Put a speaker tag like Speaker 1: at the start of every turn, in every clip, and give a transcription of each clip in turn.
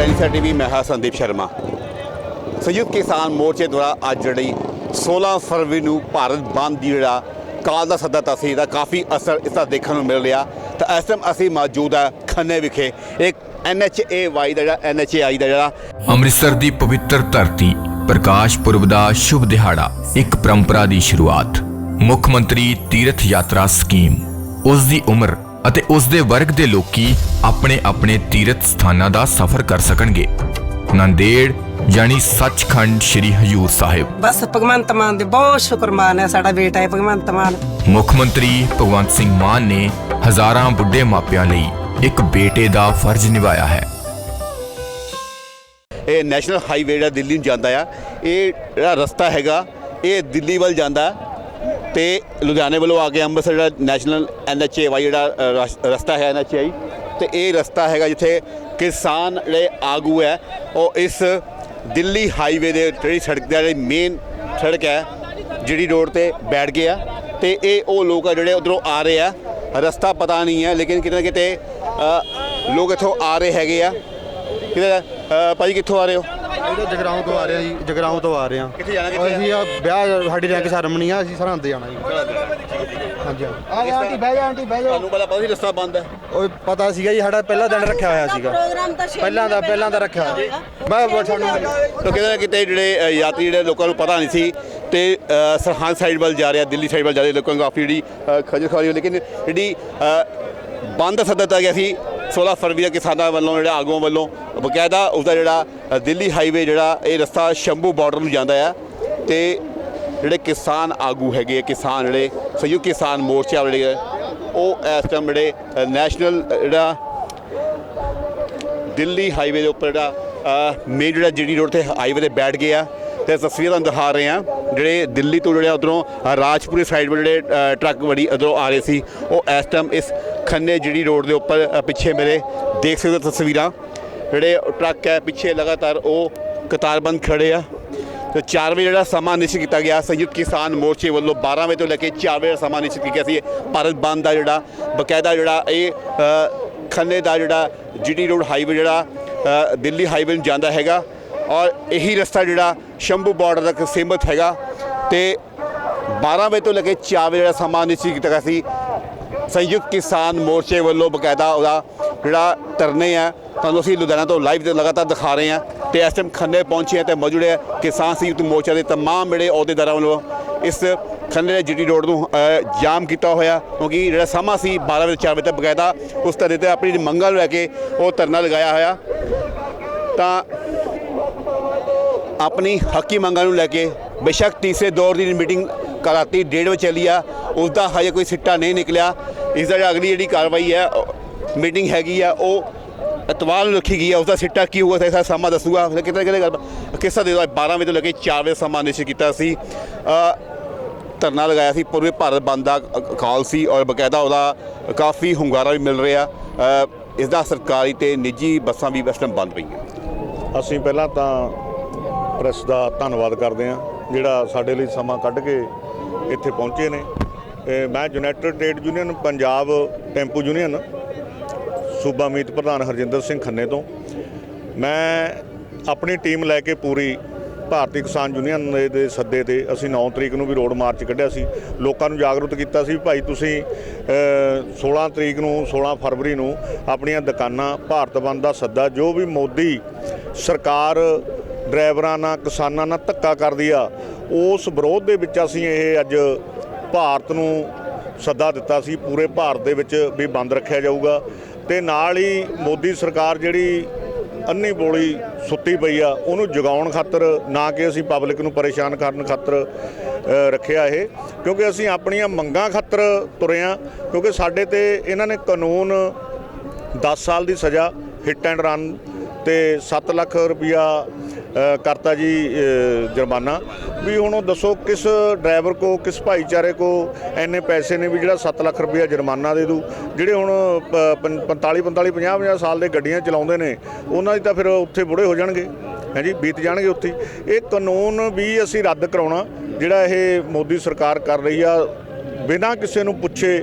Speaker 1: ਦੈਨਿਕ TV ਮੈਂ ਹਾਂ ਸੰਦੀਪ ਸ਼ਰਮਾ। ਸੰਯੁਕਤ ਕਿਸਾਨ ਮੋਰਚੇ ਦੁਆਰਾ ਅੱਜ ਜਿਹੜੀ 16 ਫਰਵਰੀ ਨੂੰ ਭਾਰਤ ਬੰਦ ਦੀ ਜਿਹੜਾ ਕਾਲ ਦਾ ਸੱਦਾ ਤਾ ਦਾ ਕਾਫੀ ਅਸਰ ਇਸ ਦਾ ਦੇਖਣ ਨੂੰ ਮਿਲ ਰਿਹਾ। ਤਾਂ ਇਸ ਟਾਈਮ ਅਸੀਂ ਮੌਜੂਦ ਹੈ ਖੰਨੇ ਵਿਖੇ। ਇੱਕ ਐਨਐਚਏਵਾਈ ਦਾ ਜਿਹੜਾ, ਐਨਐਚਏਆਈ ਦਾ ਜਿਹੜਾ
Speaker 2: ਅੰਮ੍ਰਿਤਸਰ ਦੀ ਪਵਿੱਤਰ ਧਰਤੀ, ਪ੍ਰਕਾਸ਼ ਪੁਰਬ ਦਾ ਸ਼ੁਭ ਦਿਹਾੜਾ, ਇੱਕ ਪਰੰਪਰਾ ਦੀ ਸ਼ੁਰੂਆਤ। ਮੁੱਖ ਮੰਤਰੀ ਤੀਰਥ ਯਾਤਰਾ ਸਕੀਮ। ਉਸ ਦੀ ਉਮਰ ਅਤੇ ਉਸ ਦੇ ਵਰਗ ਦੇ ਲੋਕੀ ਆਪਣੇ ਆਪਣੇ ਤੀਰਥ ਸਥਾਨਾਂ ਦਾ ਸਫ਼ਰ ਕਰ ਸਕਣਗੇ। ਨੰਦੇੜ ਯਾਨੀ ਸੱਚਖੰਡ ਸ੍ਰੀ ਹਜੂਰ ਸਾਹਿਬ।
Speaker 3: ਬਸ ਭਗਵੰਤ ਮਾਨ ਦੇ ਬਹੁਤ ਸ਼ੁਕਰਮਾਨ ਹੈ ਸਾਡਾ ਬੇਟਾ ਹੈ ਭਗਵੰਤ ਮਾਨ।
Speaker 2: ਮੁੱਖ ਮੰਤਰੀ ਭਗਵੰਤ ਸਿੰਘ ਮਾਨ ਨੇ ਹਜ਼ਾਰਾਂ ਬੁੱਢੇ ਮਾਪਿਆਂ ਲਈ ਇੱਕ ਬੇਟੇ ਦਾ ਫਰਜ਼ ਨਿਭਾਇਆ ਹੈ।
Speaker 1: ਇਹ ਨੈਸ਼ਨਲ ਹਾਈਵੇ ਜਿਹੜਾ ਦਿੱਲੀ ਨੂੰ ਜਾਂਦਾ ਆ ਇਹ ਜਿਹੜਾ ਰਸਤਾ ਹੈਗਾ ਇਹ ਦਿੱਲੀ ਵੱਲ ਜਾਂਦਾ ਤੇ ਲੁਧਿਆਣੇ ਵੱਲੋਂ ਆ ਕੇ ਅੰਮ੍ਰਿਤਸਰ ਜਿਹੜਾ ਨੈਸ਼ਨਲ ਐਨਐਚਏਵਾਈ ਜਿਹੜਾ ਅ, ਰਸ- ਰਸਤਾ ਹੈ ਐਨਐਚਏਆਈ ਤੇ ਇਹ ਰਸਤਾ ਹੈਗਾ ਜਿੱਥੇ ਕਿਸਾਨ ਜਿਹੜੇ ਆਗੂ ਹੈ ਉਹ ਇਸ ਦਿੱਲੀ ਹਾਈਵੇ ਦੇ ਜਿਹੜੀ ਸੜਕ ਦਾ ਜਿਹੜੀ ਮੇਨ ਸੜਕ ਹੈ ਜਿਹੜੀ ਰੋਡ ਤੇ ਬੈਠ ਗਏ ਆ ਤੇ ਇਹ ਉਹ ਲੋਕ ਆ ਜਿਹੜੇ ਉਧਰੋਂ ਆ ਰਹੇ ਆ। ਰਸਤਾ ਪਤਾ ਨਹੀਂ ਹੈ ਲੇਕਿਨ ਕਿਤੇ ਨਾ ਕਿਤੇ ਲੋਕ ਇੱਥੋਂ ਆ ਰਹੇ ਹੈਗੇ ਆ। ਕਿਤੇ ਭਾਜੀ ਕਿੱਥੋਂ ਆ ਰਹੇ ਹੋ?
Speaker 4: ਇਹ ਤਾਂ ਜਗਰਾਉਂ ਤੋਂ ਆ ਰਹੇ ਆ ਜੀ ਜਗਰਾਉਂ ਤੋਂ ਆ ਰਹੇ ਆ।
Speaker 1: ਕਿੱਥੇ ਜਾਣਾ ਕਿੱਥੇ?
Speaker 4: ਅਸੀਂ ਆ ਵਿਆਹ ਸਾਡੀ ਰੈਂਕ ਸਰਮਨੀ ਆ ਅਸੀਂ ਸਰਹੰਦ ਜਾਣਾ ਜੀ। ਹਾਂਜੀ ਆ ਗਿਆ ਆਂਟੀ ਬਹਿ ਜਾ ਆਂਟੀ ਬਹਿ ਜਾ।
Speaker 1: ਤੁਹਾਨੂੰ ਪਤਾ ਪਤਾ ਸੀ ਰਸਤਾ ਬੰਦ ਹੈ?
Speaker 4: ਉਹ ਪਤਾ ਸੀਗਾ ਜੀ ਸਾਡਾ ਪਹਿਲਾ ਦਿਨ ਰੱਖਿਆ ਹੋਇਆ ਸੀਗਾ।
Speaker 5: ਪ੍ਰੋਗਰਾਮ ਤਾਂ ਛੇ
Speaker 4: ਪਹਿਲਾਂ ਦਾ
Speaker 5: ਮਹੀਨੇ
Speaker 4: ਪਹਿਲਾਂ ਦਾ ਰੱਖਿਆ ਹੋਇਆ। ਮੈਂ
Speaker 1: ਤਾਂ ਕਿਤੇ ਨਾ ਕਿਤੇ ਜਿਹੜੇ ਅ, ਯਾਤਰੀ ਜਿਹੜੇ ਲੋਕਾਂ ਨੂੰ ਪਤਾ ਨਹੀਂ ਸੀ ਤੇ ਅ, ਸਰਹੰਦ ਸਾਈਡ ਵੱਲ ਜਾ ਰਿਹਾ ਦਿੱਲੀ ਸਾਈਡ ਵੱਲ ਜਾ ਰਹੇ ਲੋਕਾਂ ਨੂੰ ਕਾਫੀ ਜਿਹੜੀ ਅ, ਖੱਜਲ ਖੁਆਰੀ ਹੋਈ। ਲੇਕਿਨ ਜਿਹੜੀ ਅ, ਬੰਦ ਸੱਦਾ ਦਿੱਤਾ ਗਿਆ ਸੀ 16 ਫਰਵਰੀ ਦਾ ਕਿਸਾਨਾਂ ਵੱਲੋਂ ਜਿਹੜਾ ਆਗੂਆਂ ਵੱਲੋਂ। ਬਕਾਇਦਾ ਉਸਦਾ ਜਿਹੜਾ ਅ, ਦਿੱਲੀ ਹਾਈਵੇ ਜਿਹੜਾ ਇਹ ਰਸਤਾ ਸ਼ੰਭੂ ਬਾਰਡਰ ਨੂੰ ਜਾਂਦਾ ਆ। ਤੇ ਜਿਹੜੇ ਕਿਸਾਨ ਆਗੂ ਹੈਗੇ ਆ, ਕਿਸਾਨ ਜਿਹੜੇ ਸੰਯੁਕਤ ਕਿਸਾਨ ਮੋਰਚੇ ਵਾਲੇ ਜਿਹੜੇ ਉਹ ਇਸ ਟਾਈਮ ਜਿਹੜੇ ਨੈਸ਼ਨਲ ਜਿਹੜਾ ਦਿੱਲੀ ਹਾਈਵੇ ਦੇ ਉੱਪਰ ਜਿਹੜਾ ਮੇਨ ਜਿਹੜਾ ਜਿਹੜੀ ਰੋਡ ਤੇ ਹਾਈਵੇ ਤੇ ਬੈਠ ਗਏ ਆ ਤੇ ਤਸਵੀਰਾਂ ਤੁਹਾਨੂੰ ਦਿਖਾ ਰਹੇ ਆ ਜਿਹੜੇ ਦਿੱਲੀ ਤੋਂ ਜਿਹੜੇ ਉਧਰੋਂ ਰਾਜਪੁਰੀ ਸਾਈਡ ਵੱਲ ਜਿਹੜੇ ਟਰੱਕ ਬੜੀ ਉਧਰੋਂ ਆ ਰਹੇ ਸੀ ਉਹ ਇਸ ਟਾਈਮ ਇਸ ਖੰਨੇ ਜਿਹੜੀ ਰੋਡ ਦੇ ਉੱਪਰ ਪਿੱਛੇ ਮੇਰੇ ਦੇਖ ਸਕਦੇ ਹੋ ਤਸਵੀਰਾਂ ਜਿਹੜੇ ਟਰੱਕ ਹੈ ਪਿੱਛੇ ਲਗਾਤਾਰ ਉਹ ਕਤਾਰਬੰਦ ਖੜੇ ਆ ਤੇ 4 ਵਜੇ ਜਿਹੜਾ ਸਮਾਂ ਨਿਸ਼ਚਿਤ ਕੀਤਾ ਗਿਆ ਸੰਯੁਕਤ ਕਿਸਾਨ ਮੋਰਚੇ ਵੱਲੋਂ 12 ਵਜੇ ਤੋਂ ਲੈ ਕੇ 4 ਵਜੇ ਦਾ ਸਮਾਂ ਨਿਸ਼ਚਿਤ ਕੀਤਾ ਸੀ। ਭਾਰਤ ਬੰਦ ਦਾ ਜਿਹੜਾ ਬਕਾਇਦਾ ਜਿਹੜਾ ਇਹ ਅ, ਖੰਨੇ ਦਾ ਜਿਹੜਾ ਜੀਟੀ ਰੋਡ ਹਾਈਵੇ ਜਿਹੜਾ ਦਿੱਲੀ ਹਾਈਵੇ ਨੂੰ ਜਾਂਦਾ ਹੈਗਾ ਔਰ ਇਹੀ ਰਸਤਾ ਜਿਹੜਾ ਸ਼ੰਭੂ ਬਾਰਡਰ ਤੱਕ ਸੀਮਤ ਹੈਗਾ ਤੇ 12 ਵਜੇ ਤੋਂ ਲੈ ਕੇ 4 ਵਜੇ ਜਿਹੜਾ ਸਮਾਂ ਨਿਸ਼ਚਿਤ ਕੀਤਾ ਗਿਆ ਸੀ। ਸੰਯੁਕਤ ਕਿਸਾਨ ਮੋਰਚੇ ਵੱਲੋਂ ਬਕਾਇਦਾ ਉਹਦਾ ਜਿਹੜਾ ਧਰਨੇ ਆ ਤੁਹਾਨੂੰ ਅਸੀਂ ਲੁਧਿਆਣਾ ਤੋਂ ਲਾਈਵ ਤੇ ਲਗਾਤਾਰ ਦਿਖਾ ਰਹੇ ਹਾਂ। ਤੇ ਇਸ ਟਾਈਮ ਖੰਨੇ ਪਹੁੰਚੇ ਹਾਂ ਤੇ ਮੌਜੂਦ ਹੈ ਕਿਸਾਨ ਸੰਯੁਕਤ ਮੋਰਚਾ ਦੇ ਤਮਾਮ ਜਿਹੜੇ ਅਹੁਦੇਦਾਰਾਂ ਵੱਲੋਂ ਇਸ ਖੰਨੇ ਦੇ ਜੀਟੀ ਰੋਡ ਨੂੰ ਜਾਮ ਕੀਤਾ ਹੋਇਆ, ਕਿਉਂਕਿ ਜਿਹੜਾ ਸਮਾਂ ਸੀ 12 ਵਜੇ 4 ਵਜੇ ਤੱਕ ਬਕਾਇਦਾ, ਉਸ ਧਰਨੇ ਤੇ ਆਪਣੀ ਮੰਗਾਂ ਨੂੰ ਲੈ ਕੇ ਉਹ ਧਰਨਾ ਲਗਾਇਆ ਹੋਇਆ। ਤਾਂ ਆਪਣੀ ਹੱਕੀ ਮੰਗਾਂ ਨੂੰ ਲੈ ਕੇ ਬੇਸ਼ੱਕ ਤੀਸਰੇ ਦੌਰ ਦੀ ਮੀਟਿੰਗ ਕਰਾਤੀ ਡੇਢ ਵਜੇ ਚੱਲੀ ਆ ਉਸ ਦਾ ਹਜੇ ਕੋਈ ਸਿੱਟਾ ਨਹੀਂ ਨਿਕਲਿਆ। ਇਸ ਦਾ ਅਗਲੀ ਜਿਹੜੀ ਕਾਰਵਾਈ ਹੈ ਮੀਟਿੰਗ ਹੈਗੀ ਆ, ਉਹ ਇਤਵਾਰ ਨੂੰ ਰੱਖੀ ਗਈ ਹੈ ਉਸਦਾ ਸਿੱਟਾ ਕੀ ਹੋਊਗਾ ਇਹਦਾ ਸਮਾਂ ਦੱਸੂਗਾ। ਫਿਰ ਕਿਤੇ ਕਿਤੇ ਗੱਲ ਕਿਸਾ ਦੇ 12 ਵਜੇ ਤੋਂ ਲੈ ਕੇ 4 ਵਜੇ ਸਮਾਂ ਨਿਸ਼ਚਿਤ ਕੀਤਾ ਸੀ। ਧਰਨਾ ਲਗਾਇਆ ਸੀ ਪੂਰੇ ਭਾਰਤ ਬੰਦ ਦਾ ਕਾਲ ਸੀ ਔਰ ਬਕਾਇਦਾ ਉਹਦਾ ਕਾਫੀ ਹੁੰਗਾਰਾ ਵੀ ਮਿਲ ਰਿਹਾ। ਅ, ਇਸ ਦਾ ਸਰਕਾਰੀ ਤੇ ਨਿੱਜੀ ਬੱਸਾਂ ਵੀ ਇਸ ਟਾਈਮ ਬੰਦ ਪਈਆਂ।
Speaker 6: ਅਸੀਂ ਪਹਿਲਾਂ ਤਾਂ ਪ੍ਰੈਸ ਦਾ ਧੰਨਵਾਦ ਕਰਦੇ ਹਾਂ ਜਿਹੜਾ ਸਾਡੇ ਲਈ ਸਮਾਂ ਕੱਢ ਕੇ ਇੱਥੇ ਪਹੁੰਚੇ ਨੇ। ਤੇ ਮੈਂ united trade union Punjab tempo union ਸੂਬਾ ਮੀਤ ਪ੍ਰਧਾਨ ਹਰਜਿੰਦਰ ਸਿੰਘ ਖੰਨੇ ਤੋਂ। ਮੈਂ ਆਪਣੀ ਟੀਮ ਲੈ ਕੇ ਪੂਰੀ ਭਾਰਤੀ ਕਿਸਾਨ ਯੂਨੀਅਨ ਦੇ- ਸੱਦੇ ਤੇ ਅਸੀਂ 9 ਤਰੀਕ ਨੂੰ ਵੀ ਰੋਡ ਮਾਰਚ ਕੱਢਿਆ ਸੀ। ਲੋਕਾਂ ਨੂੰ ਜਾਗਰੂਕ ਕੀਤਾ ਸੀ ਭਾਈ ਤੁਸੀਂ ਅ, 16 ਤਰੀਕ ਨੂੰ 16 ਫਰਵਰੀ ਨੂੰ ਆਪਣੀਆਂ ਦੁਕਾਨਾਂ ਭਾਰਤ ਬੰਦ ਦਾ ਸੱਦਾ ਜੋ ਵੀ ਮੋਦੀ ਸਰਕਾਰ ਡਰਾਈਵਰਾਂ ਨਾਲ ਕਿਸਾਨਾਂ ਨਾਲ ਧੱਕਾ ਕਰਦੀ ਆ ਉਸ ਵਿਰੋਧ ਦੇ ਵਿੱਚ ਅਸੀਂ ਇਹ ਅੱਜ ਭਾਰਤ ਨੂੰ ਸੱਦਾ ਦਿੱਤਾ ਸੀ। ਪੂਰੇ ਭਾਰਤ ਦੇ ਵਿੱਚ ਵੀ ਬੰਦ ਰੱਖਿਆ ਜਾਊਗਾ। ਤੇ ਨਾਲ ਹੀ ਮੋਦੀ ਸਰਕਾਰ ਜਿਹੜੀ ਅੰਨੀ ਬੋਲੀ ਸੁੱਤੀ ਪਈ ਆ, ਉਹਨੂੰ ਜਗਾਉਣ ਖਾਤਰ, ਨਾ ਕਿ ਅਸੀਂ ਪਬਲਿਕ ਨੂੰ ਪਰੇਸ਼ਾਨ ਕਰਨ ਖਾਤਰ ਰੱਖਿਆ ਇਹ, ਕਿਉਂਕਿ ਅਸੀਂ ਆਪਣੀਆਂ ਮੰਗਾਂ ਖਾਤਰ ਤੁਰੇ ਆ, ਕਿਉਂਕਿ ਸਾਡੇ ਤੇ ਇਹਨਾਂ ਨੇ ਕਾਨੂੰਨ 10 ਸਾਲ ਦੀ ਸਜ਼ਾ ਹਿੱਟ ਐਂਡ ਰਨ ਤੇ 7 ਲੱਖ ਰੁਪਇਆ ਕਰਤਾ ਜੀ ਜੁਰਮਾਨਾ। ਵੀ ਹੁਣ ਉਹ ਦੱਸੋ ਕਿਸ ਡਰਾਈਵਰ ਕੋ, ਕਿਸ ਭਾਈਚਾਰੇ ਕੋ ਐਨੇ ਪੈਸੇ ਨੇ ਵੀ ਜਿਹੜਾ 7 ਲੱਖ ਰੁਪਇਆ ਜੁਰਮਾਨਾ ਦੇ ਦੂ ਜਿਹੜੇ ਹੁਣ 45 45 50 50 ਸਾਲ ਦੇ ਗੱਡੀਆਂ ਚਲਾਉਂਦੇ ਨੇ, ਉਹਨਾਂ ਦੀ ਤਾਂ ਫਿਰ ਉੱਥੇ ਬੁੜੇ ਹੋ ਜਾਣਗੇ, ਹੈ ਜੀ? ਬੀਤ ਜਾਣਗੇ ਉੱਥੇ ਇਹ ਕਾਨੂੰਨ ਵੀ ਅਸੀਂ ਰੱਦ ਕਰਾਉਣਾ, ਜਿਹੜਾ ਇਹ ਮੋਦੀ ਸਰਕਾਰ ਕਰ ਰਹੀ ਆ, ਬਿਨਾਂ ਕਿਸੇ ਨੂੰ ਪੁੱਛੇ,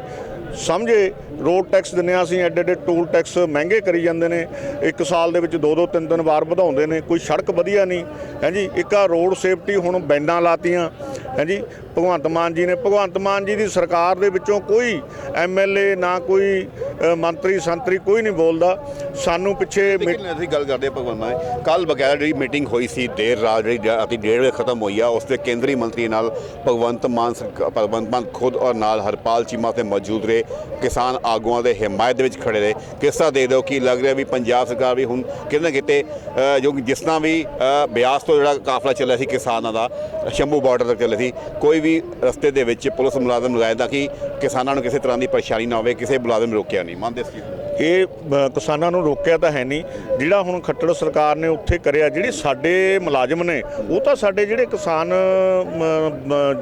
Speaker 6: ਸਮਝੇ ਰੋਡ ਟੈਕਸ ਦਿੰਦੇ ਹਾਂ ਅਸੀਂ ਐਡੇ ਐਡੇ ਟੂਲ ਟੈਕਸ ਮਹਿੰਗੇ ਕਰੀ ਜਾਂਦੇ ਨੇ। ਇੱਕ ਸਾਲ ਦੇ ਵਿੱਚ ਦੋ ਦੋ ਤਿੰਨ ਤਿੰਨ ਵਾਰ ਵਧਾਉਂਦੇ ਨੇ ਕੋਈ ਸੜਕ ਵਧੀਆ ਨਹੀਂ। ਹਾਂਜੀ ਇੱਕ ਆ ਰੋਡ ਸੇਫਟੀ ਹੁਣ ਬੈਂਡਾਂ ਲਾਤੀਆਂ। ਹਾਂਜੀ ਭਗਵੰਤ ਮਾਨ ਜੀ ਨੇ ਭਗਵੰਤ ਮਾਨ ਜੀ ਦੀ ਸਰਕਾਰ ਦੇ ਵਿੱਚੋਂ ਕੋਈ ਐਮਐਲਏ ਨਾ ਕੋਈ ਮੰਤਰੀ ਸੰਤਰੀ ਕੋਈ ਨਹੀਂ ਬੋਲਦਾ। ਸਾਨੂੰ ਪਿੱਛੇ
Speaker 1: ਲੇਕਿਨ ਅਸੀਂ ਗੱਲ ਕਰਦੇ ਭਗਵੰਤ ਮਾਨ ਕੱਲ ਬਗੈਰ ਜਿਹੜੀ ਮੀਟਿੰਗ ਹੋਈ ਸੀ ਦੇਰ ਰਾਤ ਜਿਹੜੀ ਜ- ਅਤੇ ਡੇਢ ਵਜੇ ਖਤਮ ਹੋਈ ਆ ਉਸ ਦੇ ਕੇਂਦਰੀ ਮੰਤਰੀ ਨਾਲ ਭਗਵੰਤ ਮਾਨ ਭਗਵੰਤ ਮਾਨ ਖੁਦ ਔਰ ਨਾਲ ਹਰਪਾਲ ਚੀਮਾ ਤੇ ਮੌਜੂਦ ਰਹੇ। ਕਿਸਾਨ ਆਗੂਆਂ ਦੇ ਹਿਮਾਇਤ ਦੇ ਵਿੱਚ ਖੜੇ ਰਹੇ। ਕਿਸ ਤਰ੍ਹਾਂ ਦੇ ਦਿਓ ਕਿ ਲੱਗ ਰਿਹਾ ਵੀ ਪੰਜਾਬ ਸਰਕਾਰ ਵੀ ਹੁਣ ਕਿਤੇ ਨਾ ਕਿਤੇ ਜੋ ਜਿਸ ਤਰ੍ਹਾਂ ਵੀ ਬਿਆਸ ਤੋਂ ਜਿਹੜਾ ਕਾਫਲਾ ਚੱਲਿਆ ਸੀ ਕਿਸਾਨਾਂ ਦਾ, ਸ਼ੰਭੂ ਬਾਰਡਰ ਤੱਕ ਚੱਲਿਆ ਸੀ, ਕੋਈ ਵੀ ਰਸਤੇ ਦੇ ਵਿੱਚ ਪੁਲਿਸ ਮੁਲਾਜ਼ਮ ਲਗਾਇਆ ਤਾਂ ਕਿ ਕਿਸਾਨਾਂ ਨੂੰ ਕਿਸੇ ਤਰ੍ਹਾਂ ਦੀ ਪਰੇਸ਼ਾਨੀ ਨਾ ਹੋਵੇ, ਕਿਸੇ ਮੁਲਾਜ਼ਮ ਰੋਕਿਆ ਨਹੀਂ। ਮੰਨਦੇ ਸੀ?
Speaker 6: ਇਹ ਕਿਸਾਨਾਂ ਨੂੰ ਰੋਕਿਆ ਤਾਂ ਹੈ ਨਹੀਂ। ਜਿਹੜਾ ਹੁਣ ਖੱਟੜ ਸਰਕਾਰ ਨੇ ਉੱਥੇ ਕਰਿਆ, ਜਿਹੜੀ ਸਾਡੇ ਮੁਲਾਜ਼ਮ ਨੇ, ਉਹ ਤਾਂ ਸਾਡੇ ਜਿਹੜੇ ਕਿਸਾਨ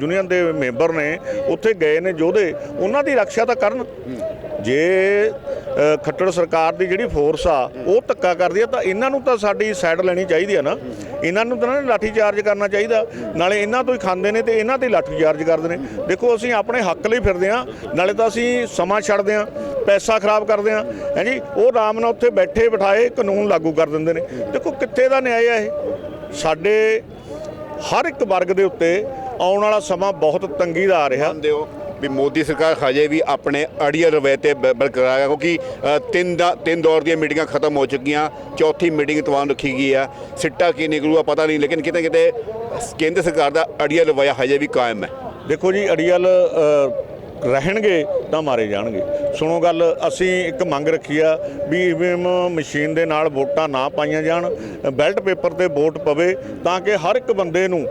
Speaker 6: ਯੂਨੀਅਨ ਦੇ ਮੈਂਬਰ ਨੇ, ਉੱਥੇ ਗਏ ਨੇ ਯੋਧੇ, ਉਹਨਾਂ ਦੀ ਰੱਖਿਆ ਤਾਂ ਕਰਨ। ਜੇ ਖੱਟੜ ਸਰਕਾਰ ਦੀ ਜਿਹੜੀ ਫੋਰਸ ਆ, ਉਹ ਧੱਕਾ ਕਰਦੀ ਆ, ਤਾਂ ਇਹਨਾਂ ਨੂੰ ਤਾਂ ਸਾਡੀ ਸਾਈਡ ਲੈਣੀ ਚਾਹੀਦੀ ਆ ਨਾ। ਇਹਨਾਂ ਨੂੰ ਤਾਂ ਨਾ ਲਾਠੀ ਚਾਰਜ ਕਰਨਾ ਚਾਹੀਦਾ। ਨਾਲੇ ਇਹਨਾਂ ਤੋਂ ਹੀ ਖਾਂਦੇ ਨੇ ਤੇ ਇਹਨਾਂ ਤੇ ਹੀ ਲਾਠੀ ਚਾਰਜ ਕਰਦੇ ਨੇ। ਦੇਖੋ, ਅਸੀਂ ਆਪਣੇ ਹੱਕ ਲਈ ਫਿਰਦੇ ਆ, ਨਾਲੇ ਤਾਂ ਅਸੀਂ ਸਮਾਂ ਛੱਡਦੇ ਆ, ਪੈਸਾ ਖਰਾਬ ਕਰਦੇ ਆ। ਹੈਂਜੀ ਉਹ ਆਰਾਮ ਨਾਲ ਉੱਥੇ ਬੈਠੇ ਬਿਠਾਏ ਕਾਨੂੰਨ ਲਾਗੂ ਕਰ ਦਿੰਦੇ ਨੇ। ਦੇਖੋ, ਕਿੱਥੇ ਦਾ ਨਿਆਂ ਹੈ ਇਹ? ਸਾਡੇ ਹਰ ਇੱਕ ਵਰਗ ਦੇ ਉੱਤੇ ਆਉਣ ਵਾਲਾ ਸਮਾਂ ਬਹੁਤ ਤੰਗੀ ਦਾ ਆ ਰਿਹਾ।
Speaker 1: ਮੰਨਦੇ ਵੀ ਮੋਦੀ ਸਰਕਾਰ ਹਜੇ ਵੀ ਆਪਣੇ ਅੜੀਅਲ ਰਵੈ ਤੇ ਬਰਕਰਾਰ ਹੈ, ਕਿਉਂਕਿ ਤਿੰਨ ਦਾ, ਤਿੰਨ ਦੌਰ ਦੀਆਂ ਮੀਟਿੰਗਾਂ ਖਤਮ ਹੋ ਚੁੱਕੀਆਂ, ਚੌਥੀ ਮੀਟਿੰਗ ਤਵਾਨ ਰੱਖੀ ਗਈ ਆ ਸਿੱਟਾ ਕੀ ਨਿਕਲੂਗਾ ਪਤਾ ਨਹੀਂ, ਲੇਕਿਨ ਕਿਤੇ ਕਿਤੇ ਕੇਂਦਰ ਸਰਕਾਰ ਦਾ ਅੜੀਅਲ ਰਵੈਆ ਹਜੇ ਵੀ ਕਾਇਮ ਹੈ।
Speaker 6: ਦੇਖੋ ਜੀ, ਅੜੀਅਲ ਰਹਿਣਗੇ ਤਾਂ ਮਾਰੇ ਜਾਣਗੇ। ਸੁਣੋ ਗੱਲ, ਅਸੀਂ ਇੱਕ ਮੰਗ ਰੱਖੀ ਆ ਵੀ ਈਵੀਐਮ ਮਸ਼ੀਨ ਦੇ ਨਾਲ ਵੋਟਾਂ ਨਾ ਪਾਈਆਂ ਜਾਣ, ਬੈਲਟ ਪੇਪਰ ਤੇ ਵੋਟ ਪਵੇ ਤਾਂ ਕਿ ਹਰ ਇੱਕ ਬੰਦੇ ਨੂੰ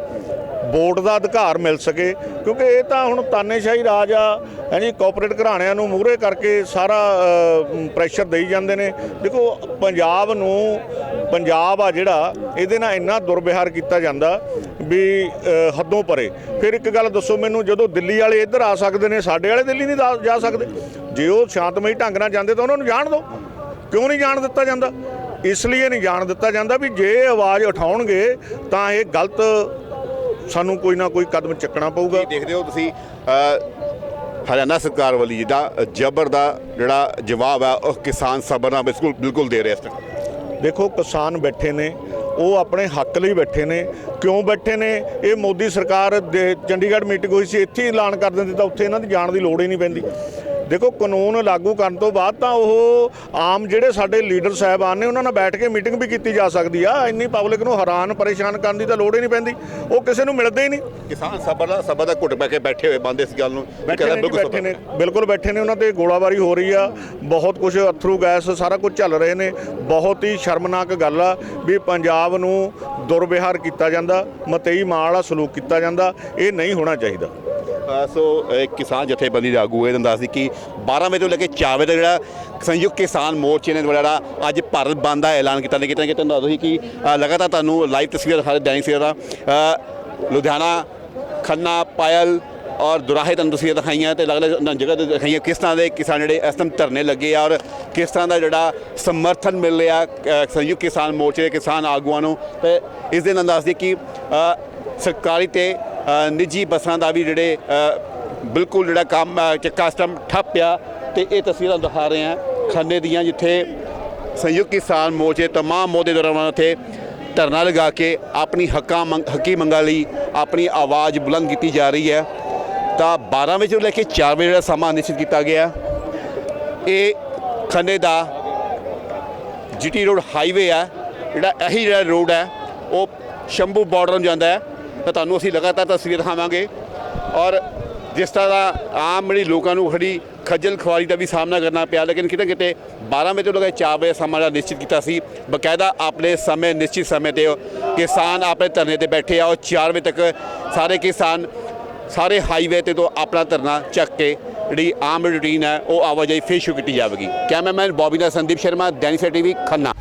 Speaker 6: ਵੋਟ ਦਾ ਅਧਿਕਾਰ ਮਿਲ ਸਕੇ, ਕਿਉਂਕਿ ਇਹ ਤਾਂ ਹੁਣ ਤਾਨੇਸ਼ਾਹੀ ਰਾਜ ਆ ਹਾਂਜੀ ਕਾਰਪੋਰੇਟ ਘਰਾਣਿਆਂ ਨੂੰ ਮੂਹਰੇ ਕਰਕੇ ਸਾਰਾ ਪ੍ਰੈਸ਼ਰ ਦੇਈ ਜਾਂਦੇ ਨੇ। ਦੇਖੋ, ਪੰਜਾਬ ਨੂੰ, ਪੰਜਾਬ ਆ ਜਿਹੜਾ, ਇਹਦੇ ਨਾਲ ਇੰਨਾ ਦੁਰਵਿਹਾਰ ਕੀਤਾ ਜਾਂਦਾ ਵੀ ਹੱਦੋਂ ਪਰੇ। ਫਿਰ ਇੱਕ ਗੱਲ ਦੱਸੋ ਮੈਨੂੰ, ਜਦੋਂ ਦਿੱਲੀ ਵਾਲੇ ਇੱਧਰ ਆ ਸਕਦੇ ਨੇ, ਸਾਡੇ ਵਾਲੇ ਦਿੱਲੀ ਨਹੀਂ ਦਾ- ਜਾ ਸਕਦੇ। ਜੇ ਉਹ ਸ਼ਾਂਤਮਈ ਢੰਗ ਨਾਲ ਜਾਂਦੇ ਤਾਂ ਉਹਨਾਂ ਨੂੰ ਜਾਣ ਦਿਓ ਕਿਉਂ ਨਹੀਂ ਜਾਣ ਦਿੱਤਾ ਜਾਂਦਾ? ਇਸ ਲਈ ਨਹੀਂ ਜਾਣ ਦਿੱਤਾ ਜਾਂਦਾ ਵੀ ਜੇ ਆਵਾਜ਼ ਉਠਾਉਣਗੇ, ਤਾਂ ਇਹ ਗਲਤ ਸਾਨੂੰ ਕੋਈ ਨਾ ਕੋਈ ਕਦਮ ਚੱਕਣਾ ਪਊਗਾ।
Speaker 1: ਦੇਖਦੇ ਹੋ ਤੁਸੀਂ ਹਰਿਆਣਾ ਸਰਕਾਰ ਵੱਲੋਂ ਜਿਹਦਾ ਜ਼ਬਰ ਦਾ ਜਿਹੜਾ ਜਵਾਬ ਹੈ ਉਹ ਕਿਸਾਨ ਸਬਰ ਨਾਲ ਬਿਲਕੁਲ ਬਿਲਕੁਲ ਦੇ ਰਹੇ ਇਸ ਟਾਈਮ
Speaker 6: ਦੇਖੋ ਕਿਸਾਨ ਬੈਠੇ ਨੇ ਉਹ ਆਪਣੇ ਹੱਕ ਲਈ ਬੈਠੇ ਨੇ। ਕਿਉਂ ਬੈਠੇ ਨੇ? ਇਹ ਮੋਦੀ ਸਰਕਾਰ ਦੇ ਚੰਡੀਗੜ੍ਹ ਮੀਟਿੰਗ ਹੋਈ ਸੀ ਇੱਥੇ ਹੀ ਐਲਾਨ ਕਰ ਦਿੰਦੇ ਤਾਂ ਉੱਥੇ ਇਹਨਾਂ ਦੀ ਜਾਣ ਦੀ ਲੋੜ ਹੀ ਨਹੀਂ ਪੈਂਦੀ। ਦੇਖੋ ਕਾਨੂੰਨ ਲਾਗੂ ਕਰਨ ਤੋਂ ਬਾਅਦ ਤਾਂ ਉਹ ਆਮ ਜਿਹੜੇ ਸਾਡੇ ਲੀਡਰ ਸਾਹਿਬਾਨ ਨੇ ਉਹਨਾਂ ਨਾਲ ਬੈਠ ਕੇ ਮੀਟਿੰਗ ਵੀ ਕੀਤੀ ਜਾ ਸਕਦੀ ਆ। ਇੰਨੀ ਪਬਲਿਕ ਨੂੰ ਹੈਰਾਨ ਪਰੇਸ਼ਾਨ ਕਰਨ ਦੀ ਤਾਂ ਲੋੜ ਹੀ ਨਹੀਂ ਪੈਂਦੀ। ਉਹ ਕਿਸੇ ਨੂੰ ਮਿਲਦੇ ਹੀ ਨਹੀਂ।
Speaker 1: ਕਿਸਾਨ ਸਬਰ ਦਾ ਸਬਰ ਦਾ ਘੁੱਟ ਪੈ ਕੇ ਬੈਠੇ ਹੋਏ ਬੰਦੇ ਇਸ ਗੱਲ ਨੂੰ। ਕਹਿੰਦਾ ਬਿਲਕੁਲ।
Speaker 6: ਨੇ। ਬਿਲਕੁਲ ਬੈਠੇ ਨੇ ਉਹਨਾਂ ਤੇ ਗੋਲਾਬਾਰੀ ਹੋ ਰਹੀ ਆ। ਬਹੁਤ ਕੁਝ ਅਥਰੂ ਗੈਸ ਸਾਰਾ ਕੁਝ ਚੱਲ ਰਹੇ ਨੇ। ਬਹੁਤ ਹੀ ਸ਼ਰਮਨਾਕ ਗੱਲ ਆ ਵੀ ਪੰਜਾਬ ਨੂੰ ਦੁਰਵਿਹਾਰ ਕੀਤਾ ਜਾਂਦਾ ਮਤਈ ਮਾਂ ਵਾਲਾ ਸਲੂਕ ਕੀਤਾ ਜਾਂਦਾ। ਇਹ ਨਹੀਂ ਹੋਣਾ ਚਾਹੀਦਾ।
Speaker 1: ਸੋ ਇਹ ਕਿਸਾਨ ਜਥੇਬੰਦੀ ਦੇ ਆਗੂ ਇਹ ਦੱਸਦੀ ਕਿ 12 ਵਜੇ ਤੋਂ ਲੈ ਕੇ 4 ਵਜੇ ਤੱਕ ਜਿਹੜਾ ਸੰਯੁਕਤ ਕਿਸਾਨ ਮੋਰਚੇ ਨੇ ਜਿਹੜਾ ਅੱਜ ਭਾਰਤ ਬੰਦ ਦਾ ਐਲਾਨ ਕੀਤਾ ਨੇ। ਕਿਤੇ ਕਿਤੇ ਦੱਸ ਦੋ ਸੀ ਕਿ ਅ, ਲਗਾਤਾਰ ਤੁਹਾਨੂੰ ਲਾਈਵ ਤਸਵੀਰ ਦਿਖਾ ਰਹੇ ਦੈਨਿਕ ਸਵੇਰ ਦਾ ਅ, ਲੁਧਿਆਣਾ ਖੰਨਾ ਪਾਇਲ ਔਰ ਦੁਰਾਹੇ ਤੁਹਾਨੂੰ ਤਸਵੀਰਾਂ ਦਿਖਾਈਆਂ ਤੇ ਅਲੱਗ-ਅਲੱਗ ਜਗ੍ਹਾ ਤੇ ਦਿਖਾਈਆਂ ਕਿਸ ਤਰ੍ਹਾਂ ਦੇ ਕਿਸਾਨ ਜਿਹੜੇ ਇਸ ਟਾਈਮ ਧਰਨੇ ਲੱਗੇ ਆ ਔਰ ਕਿਸ ਤਰ੍ਹਾਂ ਦਾ ਜਿਹੜਾ ਸਮਰਥਨ ਮਿਲ ਰਿਹਾ ਅ, ਸੰਯੁਕਤ ਕਿਸਾਨ ਮੋਰਚੇ ਦੇ ਕਿਸਾਨ ਆਗੂਆਂ ਨੂੰ। ਤੇ ਇਸ ਦੇ ਨਾਲ ਦੱਸਦੇ ਕਿ ਅ, ਸਰਕਾਰੀ ਤੇ ਨਿੱਜੀ ਬੱਸਾਂ ਦਾ ਵੀ ਜਿਹੜੇ ਬਿਲਕੁਲ ਜਿਹੜਾ ਕੰਮ ਚੱਕਾ ਸਿਸਟਮ ਠੱਪ ਆ ਤੇ ਇਹ ਤਸਵੀਰਾਂ ਦਿਖਾ ਰਹੇ ਆ ਖੰਨੇ ਦੀਆਂ ਜਿੱਥੇ ਸੰਯੁਕਤ ਕਿਸਾਨ ਮੋਰਚੇ ਤਮਾਮ ਮੋਦੇ ਦੌਰਾਨ ਉੱਥੇ ਧਰਨਾ ਲਗਾ ਕੇ ਆਪਣੀ ਹੱਕਾਂ ਮੰਗ, ਹੱਕੀ ਮੰਗਾਂ ਲਈ ਆਪਣੀ ਆਵਾਜ਼ ਬੁਲੰਦ ਕੀਤੀ ਜਾ ਰਹੀ ਹੈ। ਤਾਂ 12 ਵਜੇ ਤੋਂ ਲੈ ਕੇ 4 ਵਜੇ ਦਾ ਸਮਾਂ ਨਿਸ਼ਚਿਤ ਕੀਤਾ ਗਿਆ। ਇਹ ਖੰਨੇ ਦਾ ਜੀਟੀ ਰੋਡ ਹਾਈਵੇ ਆ, ਜਿਹੜਾ ਇਹੀ ਜਿਹੜਾ ਰੋਡ ਹੈ, ਉਹ ਸ਼ੰਭੂ ਬਾਰਡਰ ਨੂੰ ਜਾਂਦਾ ਹੈ। ਤਾਂ ਤੁਹਾਨੂੰ ਅਸੀਂ ਲਗਾਤਾਰ ਤਸਵੀਰ ਦਿਖਾਵਾਂਗੇ। ਔਰ ਜਿਸ ਤਰ੍ਹਾਂ ਦਾ ਆਮ ਜਿਹੜੀ ਲੋਕਾਂ ਨੂੰ ਖੜੀ ਖੱਜਲ ਖੁਆਰੀ ਦਾ ਵੀ ਸਾਹਮਣਾ ਕਰਨਾ ਪਿਆ, ਲੇਕਿਨ ਕਿਤੇ ਕਿਤੇ 12 ਵਜੇ ਤੋਂ ਲੈ ਕੇ 4 ਵਜੇ ਸਮਾਂ ਦਾ ਨਿਸ਼ਚਿਤ ਕੀਤਾ ਸੀ, ਬਕਾਇਦਾ ਆਪਣੇ ਸਮੇਂ, ਨਿਸ਼ਚਿਤ ਸਮੇਂ ਤੇ ਕਿਸਾਨ ਆਪਣੇ ਧਰਨੇ ਤੇ ਬੈਠੇ ਆ ਉਹ 4 ਵਜੇ ਤੱਕ ਸਾਰੇ ਕਿਸਾਨ ਸਾਰੇ ਹਾਈਵੇ ਤੇ ਤੋਂ ਆਪਣਾ ਧਰਨਾ ਚੱਕ ਕੇ ਜਿਹੜੀ ਆਮ ਰੂਟੀਨ ਹੈ, ਉਹ ਆਵਾਜਾਈ ਫੇਰ ਸ਼ੁਰੂ ਕੀਤੀ ਜਾਵੇਗੀ। ਕੈਮਰਾਮੈਨ ਬੌਬੀ ਦਾ ਸੰਦੀਪ ਸ਼ਰਮਾ ਦੈਨਿਕ ਟੀਵੀ ਖੰਨਾ।